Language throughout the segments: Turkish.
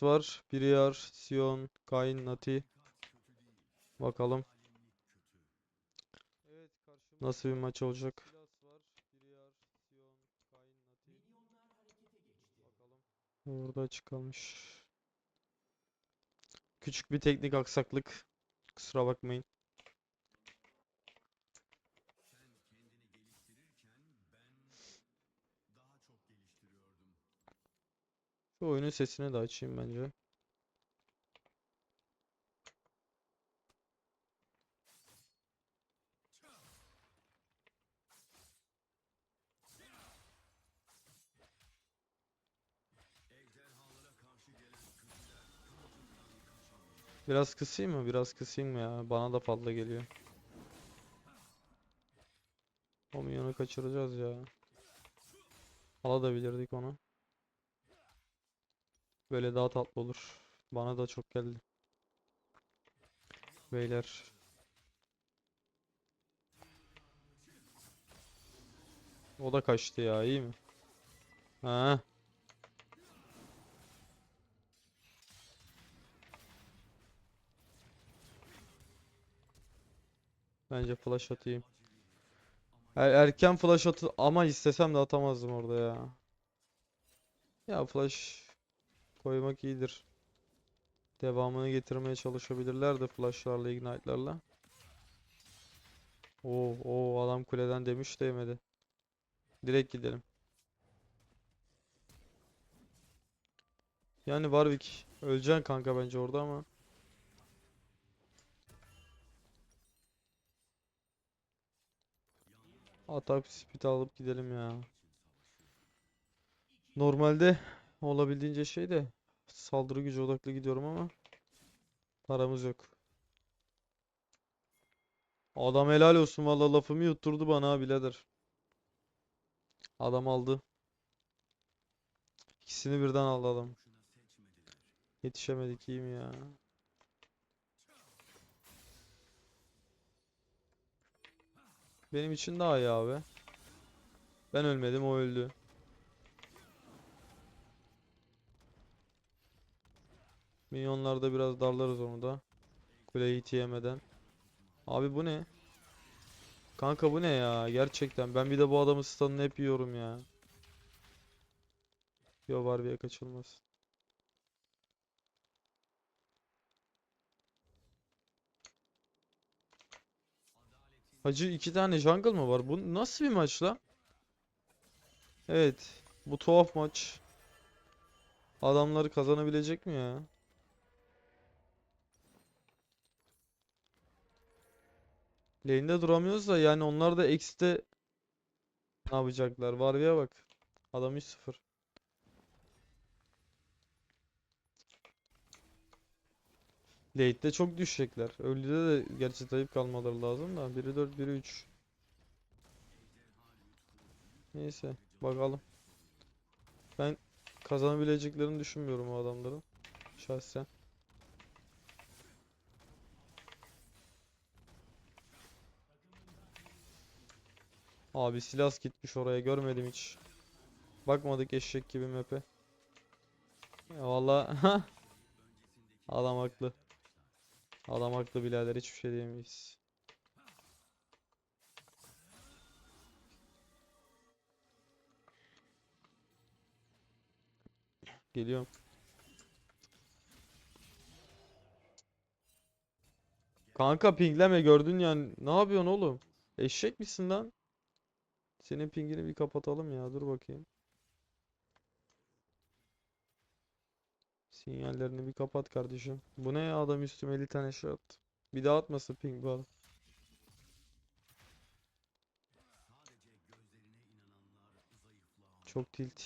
Silas var. Briar, Sion, Kayn, Nati. Bakalım. Nasıl bir maç olacak? Orada açık kalmış. Küçük bir teknik aksaklık. Kusura bakmayın. Şu oyunun sesini de açayım bence. Biraz kısayım mı? Biraz kısayım mı ya? Bana da fazla geliyor. O minyonu kaçıracağız ya. Alabilirdik onu. Böyle daha tatlı olur. Bana da çok geldi. Beyler. O da kaçtı ya, iyi mi? Ha. Bence flash atayım. Er- erken flash atı ama istesem de atamazdım orada ya. Ya flash koymak iyidir. Devamını getirmeye çalışabilirler de flashlarla, ignite'larla. Oo, oo adam kuleden demiş de yemedi. Direkt gidelim. Yani Warwick öleceksin kanka bence orada ama. Atak speed alıp gidelim ya. Normalde olabildiğince şey de saldırı gücü odaklı gidiyorum ama paramız yok. Adam helal olsun valla lafımı yutturdu bana ha. Adam aldı. İkisini birden aldı adam. Yetişemedik iyi mi ya? Benim için daha iyi abi. Ben ölmedim o öldü. Minyonlarda biraz darlarız onu da. Kuleyi hit yemeden. Abi bu ne? Kanka bu ne ya? Gerçekten. Ben bir de bu adamın stun'ını hep yiyorum ya. Yo Barbie'ye kaçılmaz. Hacı iki tane jungle mı var? Bu nasıl bir maç lan? Evet. Bu tuhaf maç. Adamları kazanabilecek mi ya? Lane'de duramıyoruz da yani onlar da X'te ne yapacaklar? Varviye bak. Adam 3-0. Late'de çok düşecekler. Early'de de gerçi zayıf kalmaları lazım da. Biri 4, biri 3. Neyse bakalım. Ben kazanabileceklerini düşünmüyorum o adamların. Şahsen. Abi Silas gitmiş oraya görmedim hiç. Bakmadık eşek gibi map'e. Ya valla adam haklı. Adam haklı birader hiçbir şey diyemeyiz. Geliyorum. Kanka pingleme gördün yani. Ne yapıyorsun oğlum? Eşek misin lan? Senin pingini bir kapatalım ya. Dur bakayım. Sinyallerini bir kapat kardeşim. Bu ne ya adam üstüme 50 tane şey attı. Bir daha atmasın ping bu adam. Çok tilt.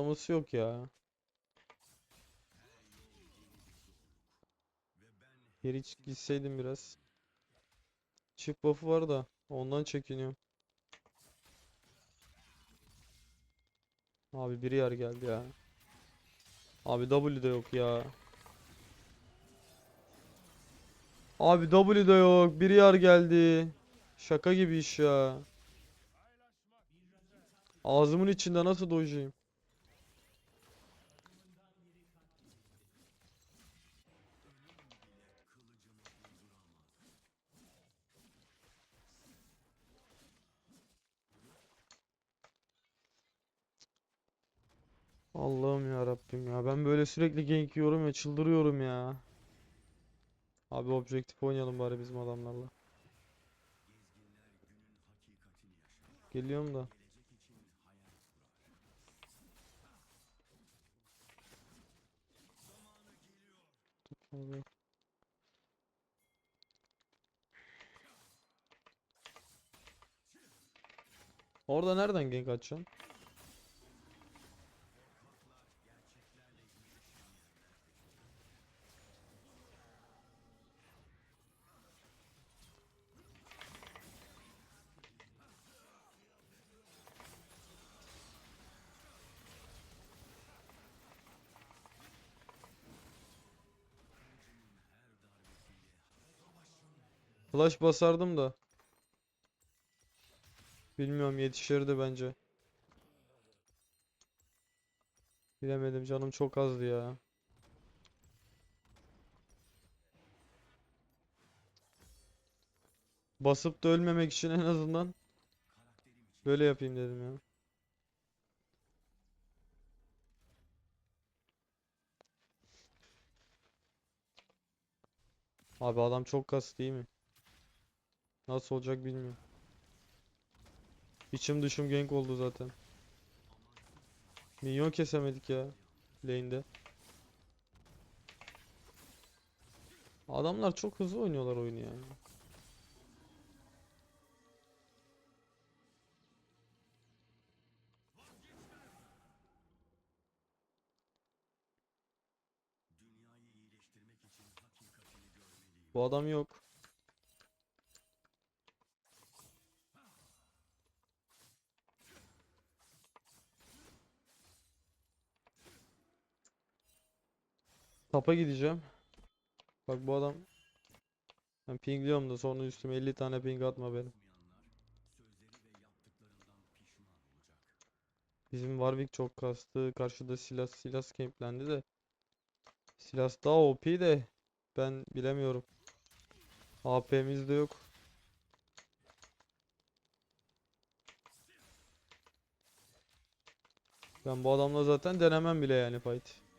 Atlaması yok ya. Geri ç- gitseydim biraz. Çift buff'u var da ondan çekiniyorum. Abi biri yer geldi ya. Abi W de yok ya. Abi W de yok. Biri yer geldi. Şaka gibi iş ya. Ağzımın içinde nasıl dojayım? Allah'ım ya. Ben böyle sürekli gank yiyorum ya çıldırıyorum ya. Abi objektif oynayalım bari bizim adamlarla. Geliyorum da. Abi. Orada nereden gank atacaksın? Flash basardım da. Bilmiyorum yetişirdi bence. Bilemedim canım çok azdı ya. Basıp da ölmemek için en azından böyle yapayım dedim ya. Abi adam çok kas değil mi? Nasıl olacak bilmiyorum. İçim dışım gank oldu zaten. Minyon kesemedik ya. Lane'de. Adamlar çok hızlı oynuyorlar oyunu ya. Bu adam yok. Tapa gideceğim. Bak bu adam ben pingliyorum da sonra üstüme 50 tane ping atma benim. Bizim Warwick çok kastı. Karşıda Silas Silas camplendi de. Silas daha OP de ben bilemiyorum. AP'miz de yok. Ben bu adamla zaten denemem bile yani fight.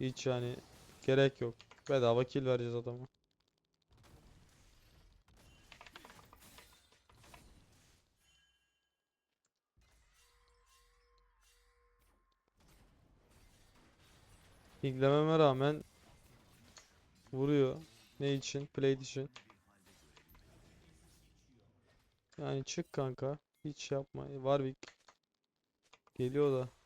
Hiç yani gerek yok. Bedava kill vereceğiz adama. Pinglememe rağmen vuruyor. Ne için? Plate için. Yani çık kanka. Hiç yapma. Warwick geliyor da.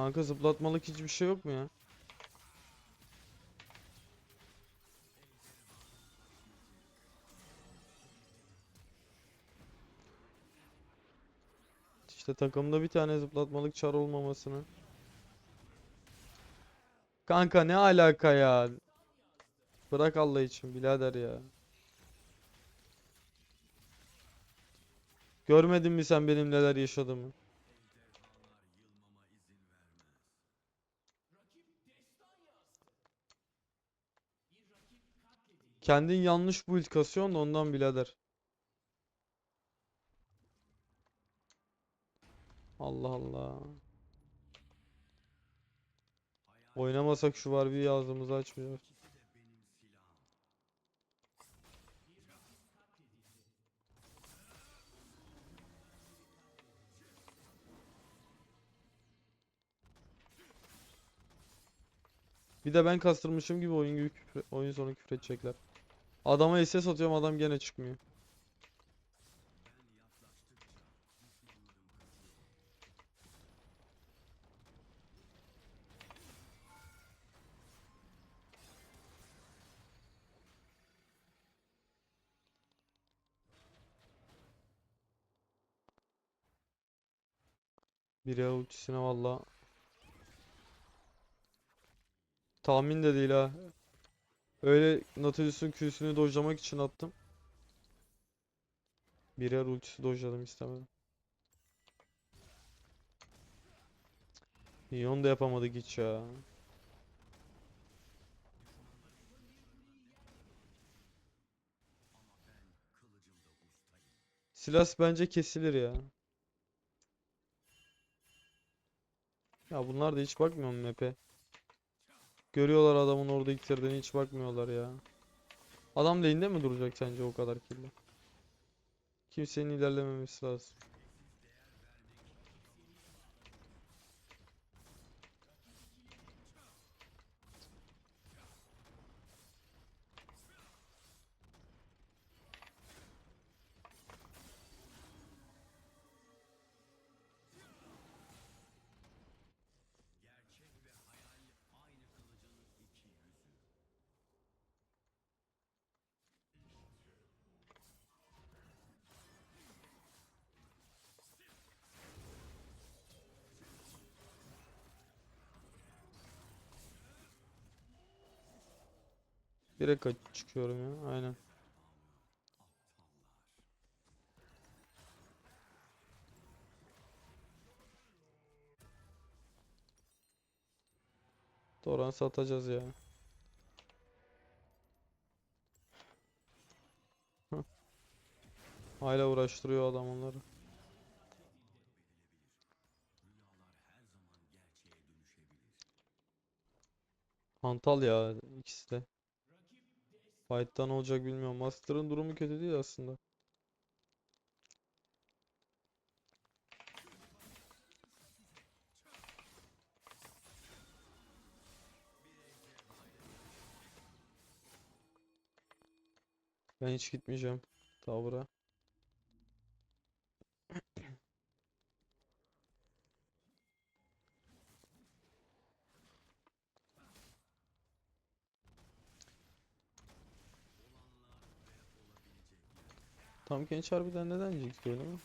Kanka zıplatmalık hiçbir şey yok mu ya? İşte takımda bir tane zıplatmalık çar olmamasını. Kanka ne alaka ya? Bırak Allah için birader ya. Görmedin mi sen benim neler yaşadığımı? Kendin yanlış build kasıyorsun da ondan birader. Allah Allah. Oynamasak şu var bir yazdığımızı açmıyor. Bir de ben kastırmışım gibi oyun gibi küfre, oyun sonu küfredecekler. Adama SS atıyorum adam gene çıkmıyor. Biri ultisine valla. Tahmin de değil ha. Öyle Nautilus'un Q'sünü dojlamak için attım. Birer ultisi dojladım istemedim. Ion da yapamadık hiç ya. Silas bence kesilir ya. Ya bunlar da hiç bakmıyor mu map'e? Görüyorlar adamın orada iktirdiğini hiç bakmıyorlar ya. Adam lane'de mi duracak sence o kadar kill'le? Kimsenin ilerlememesi lazım. Direkt çıkıyorum ya. Aynen. Doran satacağız ya. Hala uğraştırıyor adam onları. Hantal ya ikisi de. Fight'tan ne olacak bilmiyorum. Master'ın durumu kötü değil aslında. Ben hiç gitmeyeceğim Tower'a. Tam genç harbiden neden Jinx öyle mi?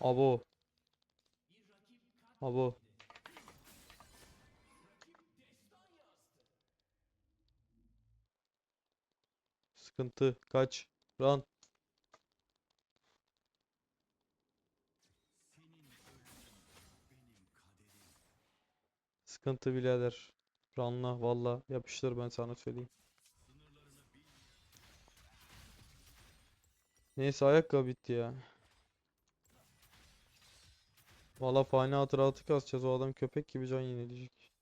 Abo. Abo. Sıkıntı. Kaç. Run. Sıkıntı birader. Runla valla yapıştır ben sana söyleyeyim. Neyse ayakkabı bitti ya. Valla fani hatıratı kasacağız. O adam köpek gibi can yenileyecek.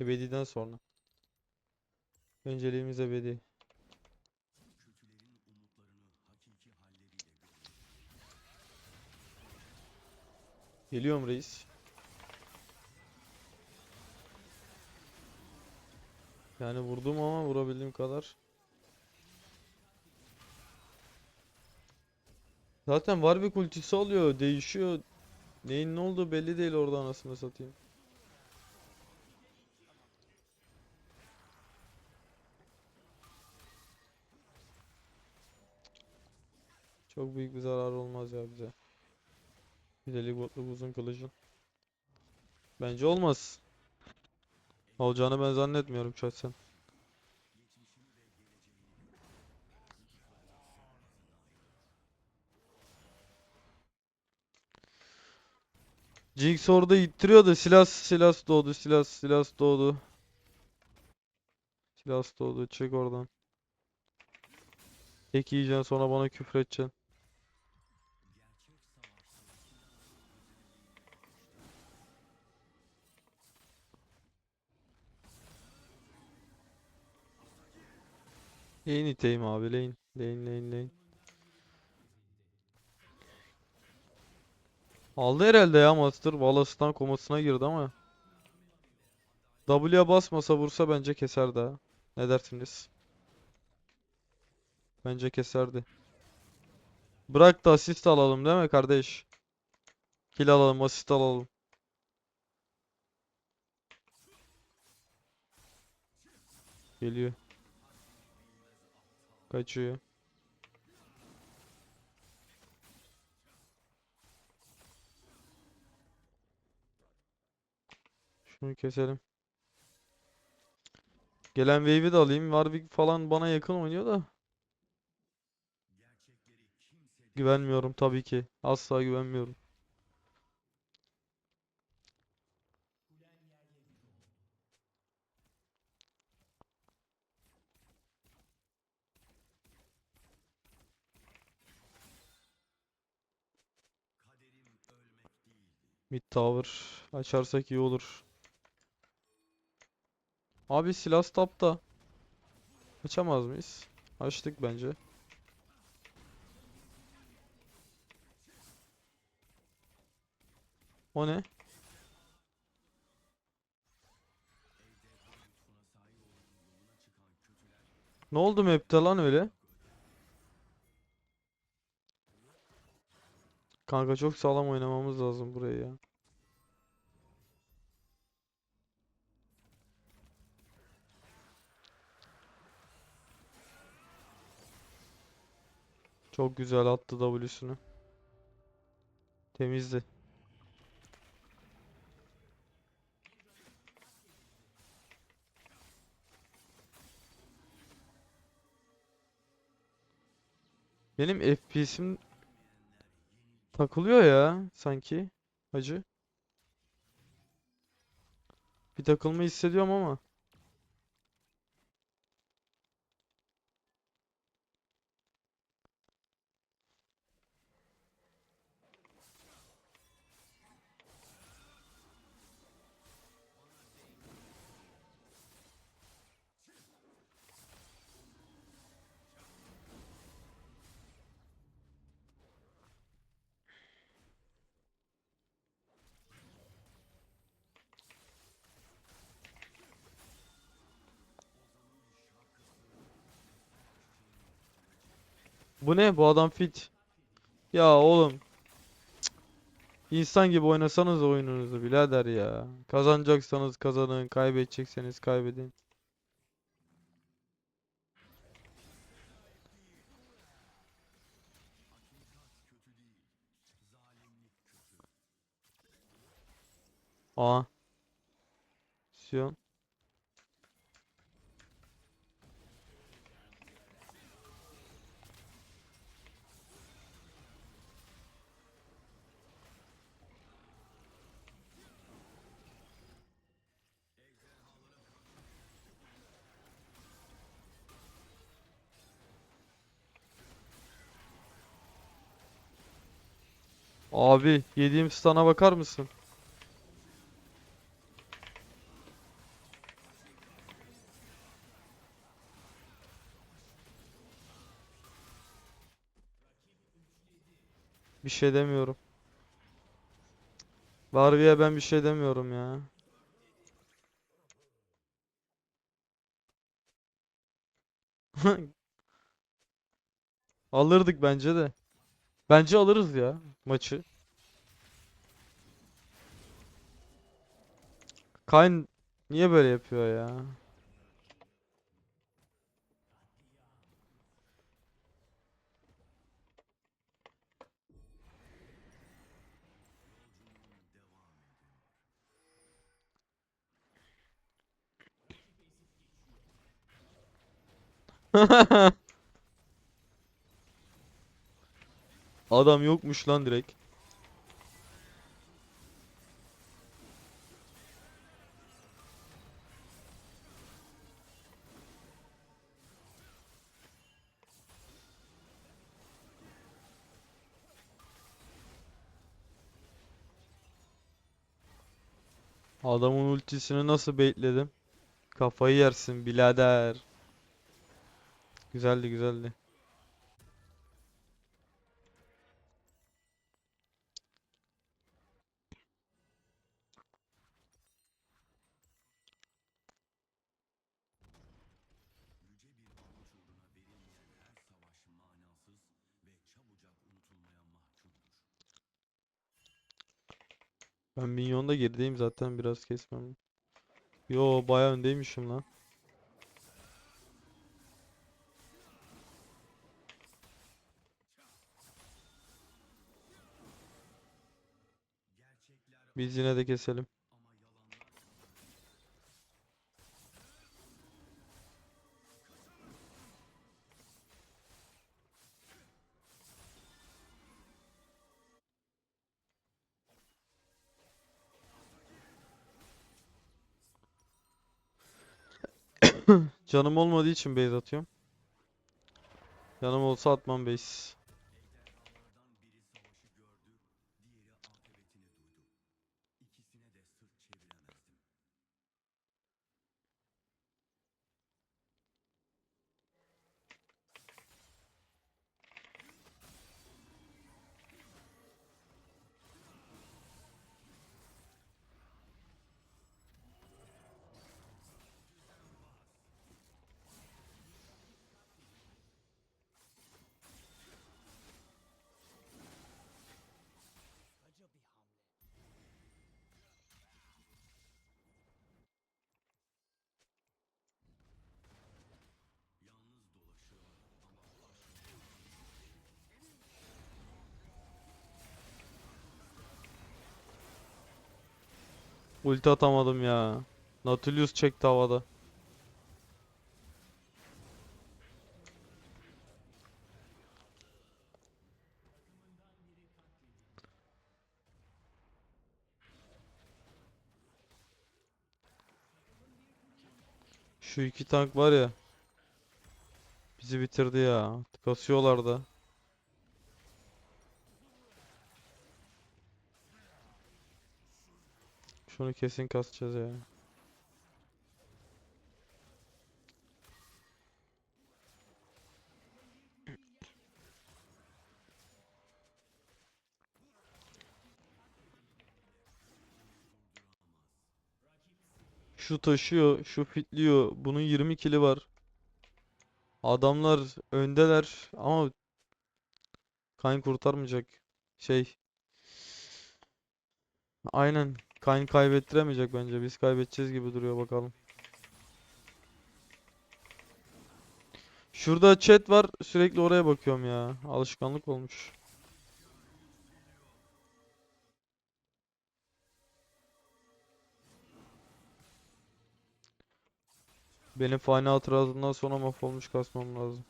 Ebedi'den sonra. Önceliğimiz ebedi. Geliyorum reis. Yani vurdum ama vurabildiğim kadar. Zaten Warwick ultisi oluyor, değişiyor. Neyin ne olduğu belli değil orada anasını satayım. Çok büyük bir zarar olmaz ya bize. Bir de Ligot'lu uzun kılıcın. Bence olmaz. Olacağını ben zannetmiyorum şahsen. Jinx orada ittiriyor da Silas Silas doğdu Silas Silas doğdu. Silas doğdu çık oradan. Tek yiyeceksin sonra bana küfür edeceksin. Lane iteyim abi lane. Lane lane lane. Aldı herhalde ya Master. Wallace'tan komasına girdi ama. W'ye basmasa vursa bence keser daha. Ne dersiniz? Bence keserdi. Bırak da asist alalım değil mi kardeş? Kill alalım, asist alalım. Geliyor. Kaçıyor. Şunu keselim. Gelen wave'i de alayım. Warwick falan bana yakın oynuyor da. Güvenmiyorum tabii ki. Asla güvenmiyorum. Mid tower açarsak iyi olur. Abi Silas tapta. Açamaz mıyız? Açtık bence. O ne? Ne oldu map'te lan öyle? Kanka çok sağlam oynamamız lazım burayı ya. Çok güzel attı W'sunu. Temizdi. Benim FPS'im takılıyor ya sanki. Hacı. Bir takılma hissediyorum ama. Bu ne? Bu adam fit. Ya oğlum. Cık. İnsan gibi oynasanız oyununuzu birader ya. Kazanacaksanız kazanın, kaybedecekseniz kaybedin. Aa. Sion. Abi yediğim stun'a bakar mısın? Bir şey demiyorum. Barbie'ye ben bir şey demiyorum ya. Alırdık bence de. Bence alırız ya maçı. Kayn niye böyle yapıyor ya? Adam yokmuş lan direkt. Adamın ultisini nasıl bekledim? Kafayı yersin birader. Güzeldi güzeldi. Ben minyonda gerideyim zaten biraz kesmem. Yo bayağı öndeymişim lan. Biz yine de keselim. Canım olmadığı için base atıyorum. Canım olsa atmam base. Ulti atamadım ya. Nautilus çekti havada. Şu iki tank var ya. Bizi bitirdi ya. Kasıyorlar da. Şunu kesin kasacağız ya. Şu taşıyor, şu fitliyor. Bunun 20 kili var. Adamlar öndeler ama Kayn kurtarmayacak. Şey. Aynen. Kayn kaybettiremeyecek bence. Biz kaybedeceğiz gibi duruyor bakalım. Şurada chat var. Sürekli oraya bakıyorum ya. Alışkanlık olmuş. Benim fani hatıratından sonra mahvolmuş kasmam lazım.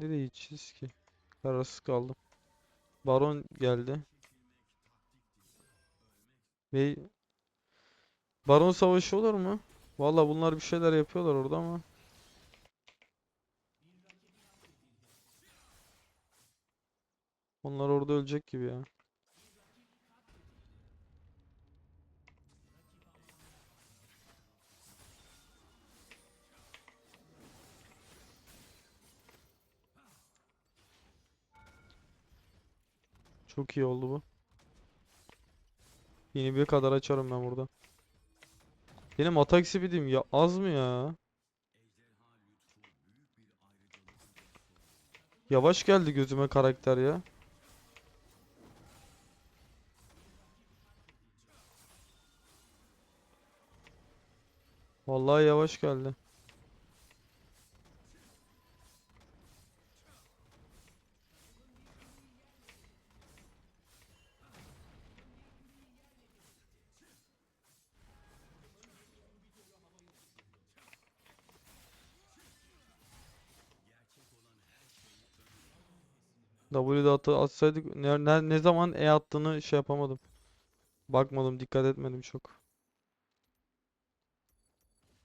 Nereye gideceğiz ki? Kararsız kaldım. Baron geldi. Ve Baron savaşı olur mu? Valla bunlar bir şeyler yapıyorlar orada ama. Onlar orada ölecek gibi ya. Çok iyi oldu bu. Yeni bir kadar açarım ben burada. Benim atak speed'im ya az mı ya? Yavaş geldi gözüme karakter ya. Vallahi yavaş geldi. W'da at atsaydık ne, ne, ne zaman E attığını şey yapamadım. Bakmadım, dikkat etmedim çok.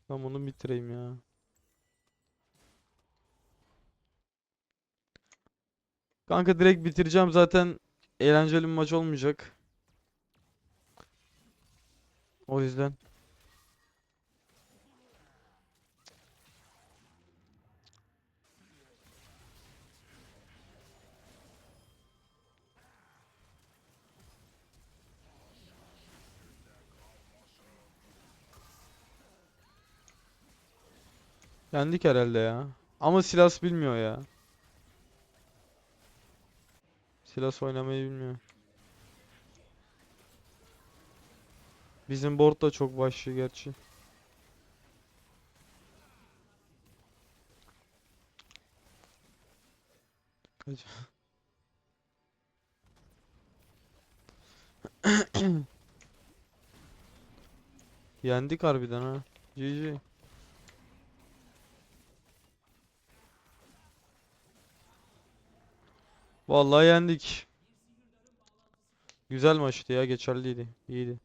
Ben bunu bitireyim ya. Kanka direkt bitireceğim zaten eğlenceli bir maç olmayacak. O yüzden Yendik herhalde ya. Ama Silas bilmiyor ya. Silas oynamayı bilmiyor. Bizim board da çok başlı gerçi. Yendik harbiden ha. GG. Vallahi yendik. Güzel maçtı ya, geçerliydi. İyiydi.